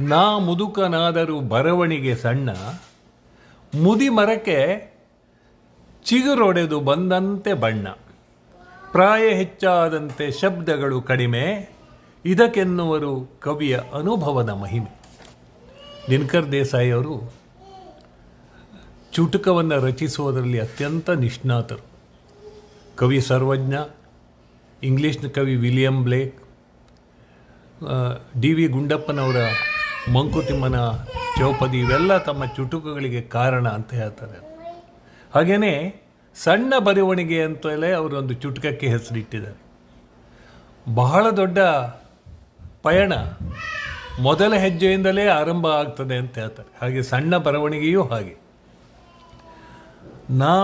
ನಾ ಮುದುಕನಾದರೂ ಬರವಣಿಗೆ ಸಣ್ಣ, ಮುದಿ ಮರಕ್ಕೆ ಚಿಗುರೊಡೆದು ಬಂದಂತೆ ಬಣ್ಣ. ಪ್ರಾಯ ಹೆಚ್ಚಾದಂತೆ ಶಬ್ದಗಳು ಕಡಿಮೆ ಇದಕ್ಕೆನ್ನುವರು ಕವಿಯ ಅನುಭವದ ಮಹಿಮೆ. ದಿನಕರ್ ದೇಸಾಯಿ ಅವರು ಚುಟುಕವನ್ನು ರಚಿಸುವುದರಲ್ಲಿ ಅತ್ಯಂತ ನಿಷ್ಣಾತರು. ಕವಿ ಸರ್ವಜ್ಞ ಇಂಗ್ಲೀಷ್ನ ಕವಿ ವಿಲಿಯಂ ಬ್ಲೇಕ್ ಡಿ ವಿ ಗುಂಡಪ್ಪನವರ ಮಂಕುತಿಮ್ಮನ ಚೌಪದಿ ಇವೆಲ್ಲ ತಮ್ಮ ಚುಟುಕುಗಳಿಗೆ ಕಾರಣ ಅಂತ ಹೇಳ್ತಾರೆ. ಹಾಗೆಯೇ ಸಣ್ಣ ಬರವಣಿಗೆ ಅಂತಲೇ ಅವರೊಂದು ಚುಟುಕಕ್ಕೆ ಹೆಸರಿಟ್ಟಿದ್ದಾರೆ. ಬಹಳ ದೊಡ್ಡ ಪಯಣ ಮೊದಲ ಹೆಜ್ಜೆಯಿಂದಲೇ ಆರಂಭ ಆಗ್ತದೆ ಅಂತ ಹೇಳ್ತಾರೆ. ಹಾಗೆ ಸಣ್ಣ ಬರವಣಿಗೆಯೂ ಹಾಗೆ. ನಾ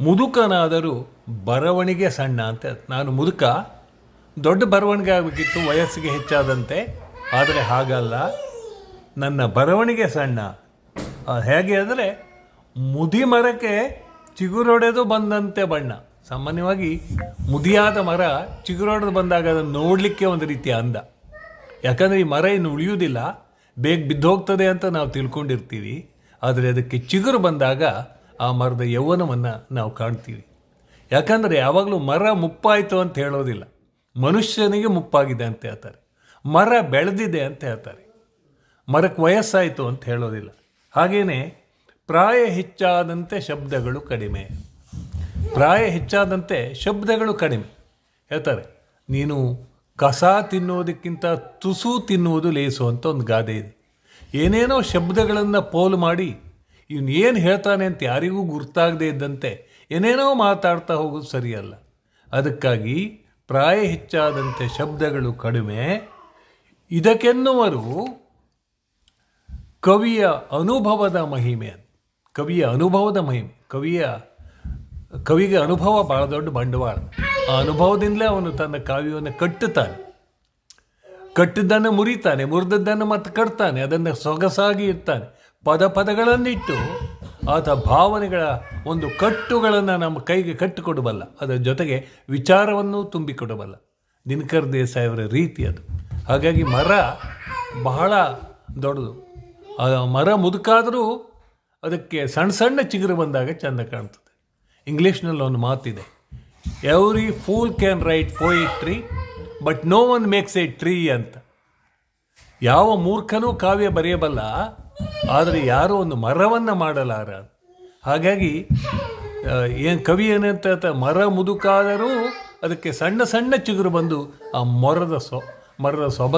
ಮುದುಕನಾದರೂ ಬರವಣಿಗೆ ಸಣ್ಣ ಅಂತ ನಾನು ಮುದುಕ, ದೊಡ್ಡ ಬರವಣಿಗೆ ಆಗಬೇಕಿತ್ತು, ವಯಸ್ಸಿಗೆ ಹೆಚ್ಚಾದಂತೆ ಆದರೆ ಹಾಗಲ್ಲ. ನನ್ನ ಬರವಣಿಗೆ ಸಣ್ಣ. ಹೇಗೆ ಅಂದರೆ, ಮುದಿ ಮರಕ್ಕೆ ಚಿಗುರೊಡೆದು ಬಂದಂತೆ ಬಣ್ಣ. ಸಾಮಾನ್ಯವಾಗಿ ಮುದಿಯಾದ ಮರ ಚಿಗುರೊಡೆದು ಬಂದಾಗ ಅದನ್ನು ನೋಡಲಿಕ್ಕೆ ಒಂದು ರೀತಿಯ ಅಂದ. ಯಾಕಂದರೆ ಈ ಮರ ಇನ್ನು ಉಳಿಯುವುದಿಲ್ಲ. ಬೇಗ ಬಿದ್ದೋಗ್ತದೆ ಅಂತ ನಾವು ತಿಳ್ಕೊಂಡಿರ್ತೀವಿ. ಆದರೆ ಅದಕ್ಕೆ ಚಿಗುರು ಬಂದಾಗ ಆ ಮರದ ಯೌವನವನ್ನು ನಾವು ಕಾಣ್ತೀವಿ. ಯಾಕಂದರೆ ಯಾವಾಗಲೂ ಮರ ಮುಪ್ಪಾಯಿತು ಅಂತ ಹೇಳೋದಿಲ್ಲ. ಮನುಷ್ಯನಿಗೆ ಮುಪ್ಪಾಗಿದೆ ಅಂತ ಹೇಳ್ತಾರೆ. ಮರ ಬೆಳೆದಿದೆ ಅಂತ ಹೇಳ್ತಾರೆ. ಮರಕ್ಕೆ ವಯಸ್ಸಾಯಿತು ಅಂತ ಹೇಳೋದಿಲ್ಲ. ಹಾಗೆಯೇ ಪ್ರಾಯ ಹೆಚ್ಚಾದಂತೆ ಶಬ್ದಗಳು ಕಡಿಮೆ. ಪ್ರಾಯ ಹೆಚ್ಚಾದಂತೆ ಶಬ್ದಗಳು ಕಡಿಮೆ. ಹೇಳ್ತಾರೆ, ನೀನು ಕಸ ತಿನ್ನೋದಕ್ಕಿಂತ ತುಸು ತಿನ್ನುವುದು ಲೇಸು ಅಂತ ಒಂದು ಗಾದೆ ಇದೆ. ಏನೇನೋ ಶಬ್ದಗಳನ್ನು ಪೋಲು ಮಾಡಿ ಇವನು ಏನು ಹೇಳ್ತಾನೆ ಅಂತ ಯಾರಿಗೂ ಗುರ್ತಾಗದೇ ಇದ್ದಂತೆ ಏನೇನೋ ಮಾತಾಡ್ತಾ ಹೋಗೋದು ಸರಿಯಲ್ಲ. ಅದಕ್ಕಾಗಿ ಪ್ರಾಯ ಹೆಚ್ಚಾದಂತೆ ಶಬ್ದಗಳು ಕಡಿಮೆ ಇದಕ್ಕೆನ್ನುವರು ಕವಿಯ ಅನುಭವದ ಮಹಿಮೆ ಕವಿಯ ಅನುಭವದ ಮಹಿಮೆ. ಕವಿಯ, ಕವಿಗೆ ಅನುಭವ ಭಾಳ ದೊಡ್ಡ ಬಂಡವಾಳ. ಆ ಅನುಭವದಿಂದಲೇ ಅವನು ತನ್ನ ಕಾವ್ಯವನ್ನು ಕಟ್ಟುತ್ತಾನೆ. ಕಟ್ಟಿದ್ದನ್ನು ಮುರಿತಾನೆ, ಮುರಿದದ್ದನ್ನು ಮತ್ತೆ ಕಟ್ತಾನೆ, ಅದನ್ನು ಸೊಗಸಾಗಿ ಇರ್ತಾನೆ ಪದ ಪದಗಳನ್ನಿಟ್ಟು ಆತ ಭಾವನೆಗಳ ಒಂದು ಕಟ್ಟುಗಳನ್ನು ನಮ್ಮ ಕೈಗೆ ಕಟ್ಟಿಕೊಡಬಲ್ಲ ಅದರ ಜೊತೆಗೆ ವಿಚಾರವನ್ನು ತುಂಬಿಕೊಡಬಲ್ಲ ದಿನಕರ್ ದೇಸಾಯಿ ಅವರ ರೀತಿ ಅದು. ಹಾಗಾಗಿ ಮರ ಬಹಳ ದೊಡ್ಡದು. ಮರ ಮುದುಕಾದರೂ ಅದಕ್ಕೆ ಸಣ್ಣ ಸಣ್ಣ ಚಿಗುರು ಬಂದಾಗ ಚೆಂದ ಕಾಣ್ತದೆ. ಇಂಗ್ಲೀಷ್ನಲ್ಲಿ ಒಂದು ಮಾತಿದೆ every fool can write poetry but no one makes a tree ಅಂತ. ಯಾವ ಮೂರ್ಖನೂ ಕಾವ್ಯ ಬರೆಯಬಲ್ಲ, ಆದರೆ ಯಾರೂ ಒಂದು ಮರವನ್ನು ಮಾಡಲಾರ. ಹಾಗಾಗಿ ಏನು ಕವಿ ಏನಂತ ಮರ ಮುದುಕಾದರೂ ಅದಕ್ಕೆ ಸಣ್ಣ ಸಣ್ಣ ಚಿಗುರು ಬಂದು ಆ ಮೊರದ ಸೊ ಮರದ ಸೊಬ